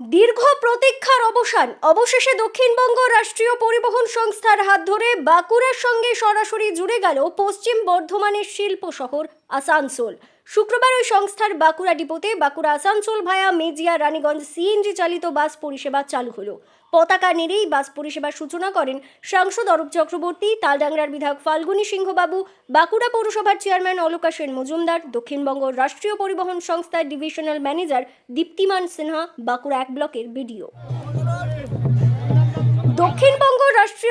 দীর্ঘ প্রতীক্ষার অবসান। অবশেষে দক্ষিণবঙ্গ রাষ্ট্রীয় পরিবহন সংস্থার হাত ধরে বাঁকুড়ার সঙ্গে সরাসরি জুড়ে গেল পশ্চিম বর্ধমানের শিল্প শহর আসানসোল। শুক্রবার ওই সংস্থার বাঁকুড়া ডিপোতে বাঁকুড়া আসানসোল ভায়া মেজিয়া রানীগঞ্জ সিএনজি চালিত বাস পরিষেবা চালু হলো। পতাকা নেড়েই বাস পরিষেবার সূচনা করেন সাংসদ অরূপ চক্রবর্তী, তালডাংরার বিধায়ক ফাল্গুনী সিংহবাবু, বাঁকুড়া পৌরসভার চেয়ারম্যান অলকা সেন মজুমদার, দক্ষিণবঙ্গ রাষ্ট্রীয় পরিবহন সংস্থার ডিভিশনাল ম্যানেজার দীপ্তিমান সিনহা, বাঁকুড়া এক ব্লকের বিডিও। দক্ষিণবঙ্গ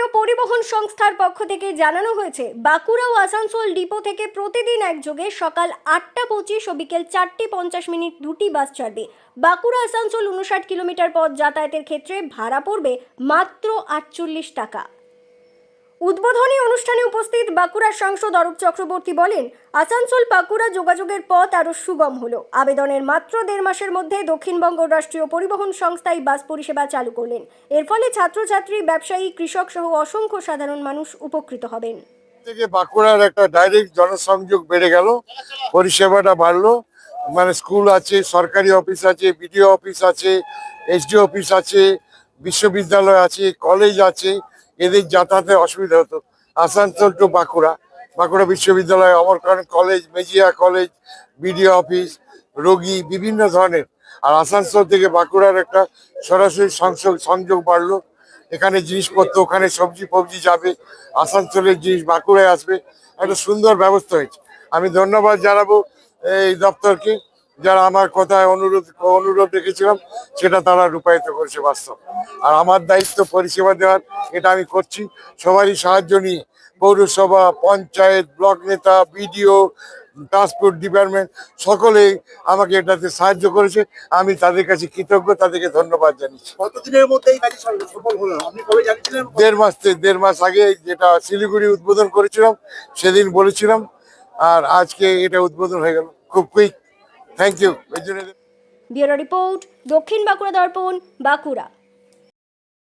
রাষ্ট্রীয় পরিবহন সংস্থার পক্ষ থেকে জানানো হয়েছে, বাঁকুড়া ও আসানসোল ডিপো থেকে প্রতিদিন একযোগে সকাল আটটা পঁচিশ ও বিকেল চারটে পঞ্চাশ মিনিট দুটি বাস ছাড়বে বাঁকুড়া আসানসোল উনষাট কিলোমিটার পথ যাতায়াতের ক্ষেত্রে ভাড়া পড়বে মাত্র আটচল্লিশ টাকা। উদ্বোধনী অনুষ্ঠানে উপস্থিত বাঁকুড়ার সাংসদ অরূপ চক্রবর্তী বলেন, আসানসোল বাঁকুড়া যোগাযোগের পথ আরও সুগম হলো। আবেদনের মাত্র দেড় মাসের মধ্যে দক্ষিণবঙ্গ রাষ্ট্রীয় পরিবহন সংস্থায় বাস পরিষেবা চালু করলেন। এর ফলে ছাত্রছাত্রী, ব্যবসায়ী, কৃষক সহ অসংখ্য সাধারণ মানুষ উপকৃত হবেন। থেকে বাঁকুড়ার একটা ডাইরেক্ট জনসংযোগ বেড়ে গেল, পরিষেবাটা বাড়লো। মানে স্কুল আছে, সরকারি অফিস আছে, বিডিও অফিস আছে এসডি অফিস আছে, বিশ্ববিদ্যালয় আছে, কলেজ আছে। এদের যাতায়াতে অসুবিধা হতো। আসানসোল টু বাঁকুড়া। বাঁকুড়া বিশ্ববিদ্যালয় Amarkanan college Mejia college BDO office রোগী, বিভিন্ন ধরনের। আর আসানসোল থেকে বাঁকুড়ার একটা সরাসরি সংযোগ সংযোগ বাড়লো। এখানে জিনিসপত্র, ওখানে সবজি ফবজি যাবে, আসানসোলের জিনিস বাঁকুড়ায় আসবে। একটা সুন্দর ব্যবস্থা হয়েছে। আমি ধন্যবাদ জানাব এই দপ্তরকে। যারা আমার কথায় অনুরোধ অনুরোধ রেখেছিলাম সেটা তারা রূপায়িত করেছে বাস্তব। আর আমার দায়িত্ব পরিষেবা দেওয়ার এটা আমি করছি। সবারই সাহায্য নিয়ে পৌরসভা পঞ্চায়েত ব্লক নেতা বিডিও ট্রান্সপোর্ট ডিপার্টমেন্ট সকলেই আমাকে এটাতে সাহায্য করেছে। আমি তাদের কাছে কৃতজ্ঞ তাদেরকে ধন্যবাদ জানিয়েছি। কতদিনের মধ্যে এই কাজে সফল- সফল হলো? আপনি কবে জানিয়েছিলেন? দেড় মাস থেকে দেড় মাস আগে যেটা শিলিগুড়ি উদ্বোধন করেছিলাম সেদিন বলেছিলাম আর আজকে এটা উদ্বোধন হয়ে গেল। খুব quick thank you bureau report Dakshin Bankura Darpan Bankura